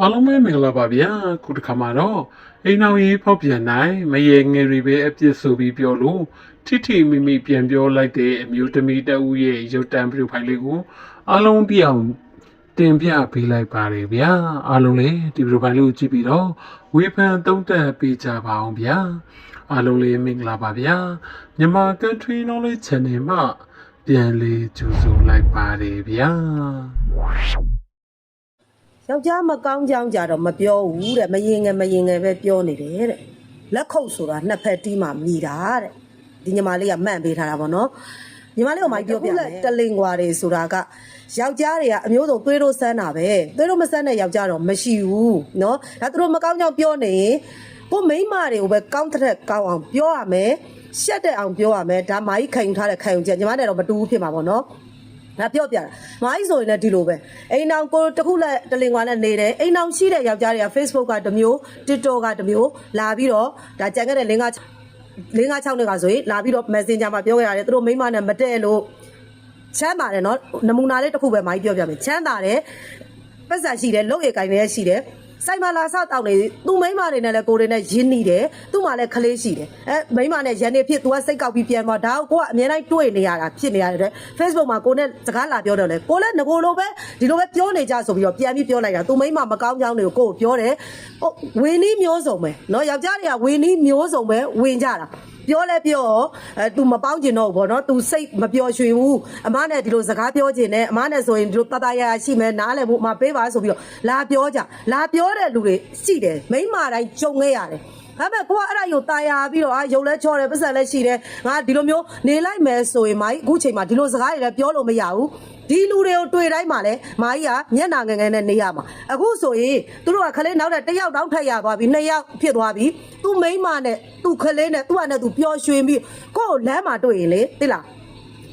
အားလုံးပဲမင်္ဂလာပါဗျာခုတစ်ခါမှာတော့အိမ်အောင်ရေးဖောက်ပြန်နိုင်မရေငယ်တွေပဲအပြစ်ဆိုပြီးပြောလို့ထိထိမိမိပြန်ပြောလိုက်တဲ့အမျိုးသမီးတဦးရဲ့ရုပ်တံပရိုဖိုင်လေးကိုအားလုံးပြအောင်တင်ပြပေးလိုက်ပါတယ်ဗျာအားလုံးလည်းဒီပရိုဖိုင်လေးကိုကြည့်ပြီးတော့ဝေဖန်သုံးသပ်ပေးကြပါအောင်ဗျာအားလုံးလည်းမင်္ဂလာပါဗျာမြန်မာ Country Knowledge Channel မှာပြန်လေးကြိုဆိုလိုက်ပါတယ်ဗျာ ယောက်ျားမကောင်းကြောင်းကြတော့မပြောဘူးတဲ့မရင်ငယ်မရင်ငယ်ပဲပြောနေတယ်တဲ့လက်ခုပ်ဆိုတာနှစ်ဖက်တီးမှမြည်တာတဲ့ဒီညီမလေးကမှန်ပေးထားတာပေါ့နော်ညီမလေးကမိုက်ပြောပြတယ်တလင်ကွာတွေဆိုတာကယောက်ျားတွေကအမျိုးစုံသွေးတို့ဆန်းတာပဲသွေးတို့မဆန်းတဲ့ယောက်ျားတော့မရှိဘူးနော်ဒါသူတို့မကောင်းကြောင်းပြောနေရင်ကိုမိန်းမတွေကိုပဲကောင်းတဲ့ကောင်းအောင်ပြောရမယ်ရှက်တဲ့အောင်ပြောရမယ်ဒါမာကြီးခံယူထားတဲ့ခံယူချက်ညီမနဲ့တော့မတူဘူးဖြစ်မှာပေါ့နော် ငါပြောပြတာမိုင်းဆိုရင်လည်းဒီလိုပဲအိမ်အောင်ကိုတစ်ခုလက်တလင်ကွာနဲ့နေတယ်အိမ်အောင်ရှိတဲ့ယောက်ျားတွေက Facebook ကတစ်မျိုး TikTok ကတစ်မျိုးလာပြီးတော့ဒါကြံခဲ့တဲ့လင်းကလင်းက6နှစ်ကဆိုရင်လာပြီးတော့ Messenger မှာပြောခဲ့ရတယ်သူတို့မိန်းမနဲ့မတည့်လို့ချမ်းသာတယ်နော်နမူနာလေးတစ်ခုပဲမိုင်းပြောပြမယ်ချမ်းသာတယ်ပတ်စံရှိတယ်လုပ်ရကိုင်လည်းရှိတယ် ဆိုင်မာလာစတောက်နေသူမိန်းမတွေနဲ့လည်းကိုယ်တွေနဲ့ရင်းနှီးတယ်သူ့မှာလည်းခလေးရှိတယ်အဲမိန်းမနဲ့ရန်နေဖြစ်သူကစိတ်ကောက်ပြီးပြန်သွားဒါကိုကိုကအများတိုင်းတွေ့နေရတာဖြစ်နေရတဲ့အတွက် Facebook မှာကိုနဲ့စကားလာပြောတော့လေကိုလည်းငကိုလိုပဲဒီလိုပဲပြောနေကြဆိုပြီးတော့ပြန်ပြီးပြောလိုက်တာသူမိန်းမမကောင်းကြောင်းတွေကိုကိုကိုပြောတယ်ဟုတ်ဝင်းနီးမျိုးစုံပဲเนาะယောက်ျားတွေကဝင်းနီးမျိုးစုံပဲဝင်ကြတာ ပြောလဲပြောအဲ तू မပေါင်းကျင်တော့ဘူးဗောနော် तू စိတ်မပျော်ရွှင်ဘူးအမနဲ့ဒီလိုစကားပြောကျင်တယ်အမနဲ့ဆိုရင်ဒီလိုတတရာရှိမယ်နားလည်ဖို့အမပေးပါဆိုပြီးတော့လာပြောကြလာပြောတဲ့လူတွေရှိတယ်မိန်းမတိုင်းကြုံခဲ့ရတယ်ဒါပေမဲ့ကိုကအဲ့ဒါကိုตายာပြီးတော့အာရုပ်လဲချောတယ်ပတ်စံလဲရှိတယ်ငါဒီလိုမျိုးနေလိုက်မယ်ဆိုရင်မိုင်းအခုချိန်မှာဒီလိုစကားတွေလည်းပြောလို့မရဘူး ဒီလူတွေကိုတွေ့တိုင်းမှာလဲမာကြီးကမျက်နာငယ်ငယ်နဲ့နေရမှာအခုဆိုရင်သူတို့ကခလေးနောက်တဲ့တစ်ယောက်တောင်းထက်ရသွားပြီနှစ်ယောက်ဖြစ်သွားပြီသူမိန်းမနဲ့သူခလေးနဲ့သူ့ဟာနဲ့သူပျော်ရွှင်ပြီးကိုယ့်ကိုလမ်းမှာတွေ့ရင်လေသိလား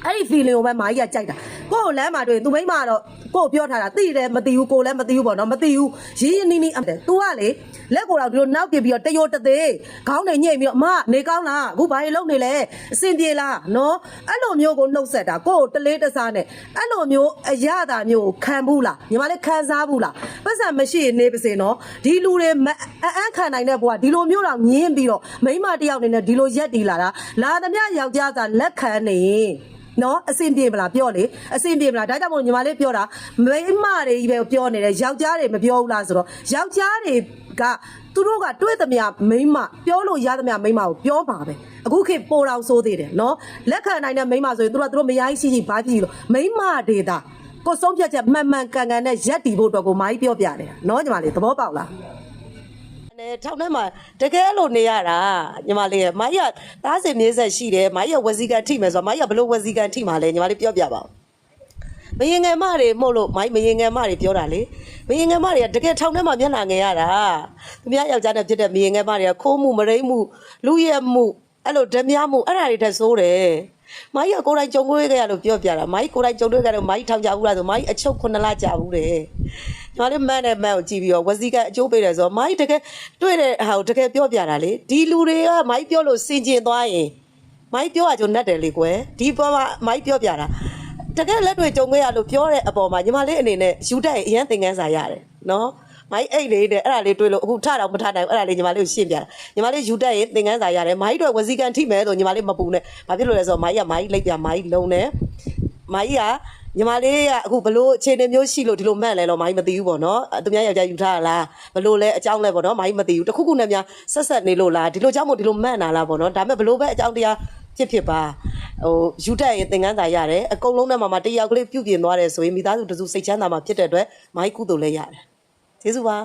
အဲ့ဒီ feeling ကိုပဲမာကြီးကကြိုက်တာကိုယ့်ကိုလမ်းမှာတွေ့ရင်သူမိန်းမကတော့ ကိုယ့်ကိုပြောထားတာသိတယ်မသိဘူးကိုယ်လည်းမသိဘူးပေါ့နော်မသိဘူးရင်းရင်းနှီးနှီးအဲ့။ तू ကလေလက်ကိုယ်တော့ဒီလိုနောက်ပြပြီးတော့တရိုတသေးခေါင်းနဲ့ညှိပြီးတော့အမနေကောင်းလားအခုဘာတွေလုပ်နေလဲအဆင်ပြေလားနော်အဲ့လိုမျိုးကိုနှုတ်ဆက်တာကိုယ့်ကိုတလေးတစားနဲ့အဲ့လိုမျိုးအရသာမျိုးကိုခံဘူးလားညီမလေးခံစားဘူးလားပတ်စံမရှိရင်နေပါစေနော်ဒီလူတွေမအအန်းခံနိုင်တဲ့ဘဝဒီလိုမျိုးတော့မြင်းပြီးတော့မိန်းမတစ်ယောက်အနေနဲ့ဒီလိုရက်တီလာတာလာသမျှယောက်ျားသာလက်ခံနေရင် နော်အဆင်ပြေမလားပြောလေအဆင်ပြေမလားဒါကြောင့်မို့ညီမလေးပြောတာမိန်းမတွေကြီးပဲပြောနေတယ်ယောက်ျားတွေမပြောဘူးလားဆိုတော့ယောက်ျားတွေကသူတို့ကတွေ့သမျှမိန်းမပြောလို့ရသမျှမိန်းမကိုပြောပါပဲအခုခေတ်ပိုတော်ဆိုးသေးတယ်နော်လက်ခံနိုင်တဲ့မိန်းမဆိုရင်သူတို့ကသူတို့မယားရှိရှိဘာဖြစ်လို့မိန်းမတွေသာကိုယ်ဆုံးဖြတ်ချက်မှန်မှန်ကန်ကန်နဲ့ရက်တီဖို့အတွက်ကိုမာကြီးပြောပြနေတာနော်ညီမလေးသဘောပေါက်လား နဲ့ထောင်ထဲမှာတကယ်လို့နေရတာညီမလေးရဲ့မိုင်းရသားစင်မြေးဆက်ရှိတယ်မိုင်းရဝစီကန်ထိမယ်ဆိုတော့မိုင်းရဘလို့ဝစီကန်ထိမှာလဲညီမလေးပြောပြပါဦးမရင်ငယ်မတွေမှုတ်လို့မိုင်းမရင်ငယ်မတွေပြောတာလေမရင်ငယ်မတွေကတကယ်ထောင်ထဲမှာမျက်နှာငယ်ရတာသူများယောက်ျားနဲ့ဖြစ်တဲ့မရင်ငယ်မတွေကခိုးမှုမရိမှုလူရဲမှုအဲ့လိုဓမြမှုအဲ့ဒါတွေတက်ဆိုးတယ် မိုင်းရကိုယ်တိုင်ကြုံတွေ့ခဲ့ရလို့ပြောပြတာမိုင်းကိုယ်တိုင်ကြုံတွေ့ခဲ့တော့မိုင်းထောင်ကြဘူးလားဆိုမိုင်းအချုပ်9လကြာဘူးတယ်ညီမလေးမန်းနဲ့မန်းကိုကြည့်ပြီးတော့ဝစီကအကျိုးပေးတယ်ဆိုတော့မိုင်းတကယ်တွေ့တဲ့ဟာကိုတကယ်ပြောပြတာလေဒီလူတွေကမိုင်းပြောလို့စင်ကျင်သွားရင်မိုင်းပြောရကြုံနဲ့တယ်လေကွယ်ဒီပေါ်မှာမိုင်းပြောပြတာတကယ်လက်တွေ့ကြုံခဲ့ရလို့ပြောတဲ့အပေါ်မှာညီမလေးအနေနဲ့ယူတက်ရင်အရင်သင်ခန်းစာရတယ်နော် မိုင်းအိတ်လေးတဲ့အဲ့ဒါလေးတွေ့လို့အခုထတော့မထနိုင်ဘူးအဲ့ဒါလေးညီမလေးကိုရှင်းပြတာညီမလေးယူတက်ရင်သင်ခန်းစာရတယ်မိုင်းတို့ဝစီကန်ထိမယ်ဆိုညီမလေးမပူနဲ့ဘာဖြစ်လို့လဲဆိုတော့မိုင်းကမိုင်းလိုက်ပြမိုင်းလုံးတယ်မိုင်းကညီမလေးကအခုဘလို့အခြေအနေမျိုးရှိလို့ဒီလိုမှန်လဲတော့မိုင်းမသိဘူးပေါ့နော်အသူများယောက်ျားယူထားတာလားဘလို့လဲအကြောင်းလဲပေါ့နော်မိုင်းမသိဘူးတခုခုနဲ့များဆက်ဆက်နေလို့လားဒီလိုကြောင့်မို့ဒီလိုမှန်တာလားပေါ့နော်ဒါပေမဲ့ဘလို့ပဲအကြောင်းတရားဖြစ်ဖြစ်ပါဟိုယူတက်ရင်သင်ခန်းစာရတယ်အကုန်လုံးနဲ့မှမှတယောက်ကလေးပြုတ်ပြင်သွားတယ်ဆိုရင်မိသားစုတစုစိတ်ချမ်းသာမှာဖြစ်တဲ့အတွက်မိုင်းကုသိုလ်လည်းရတယ် ကျေးဇူးပါ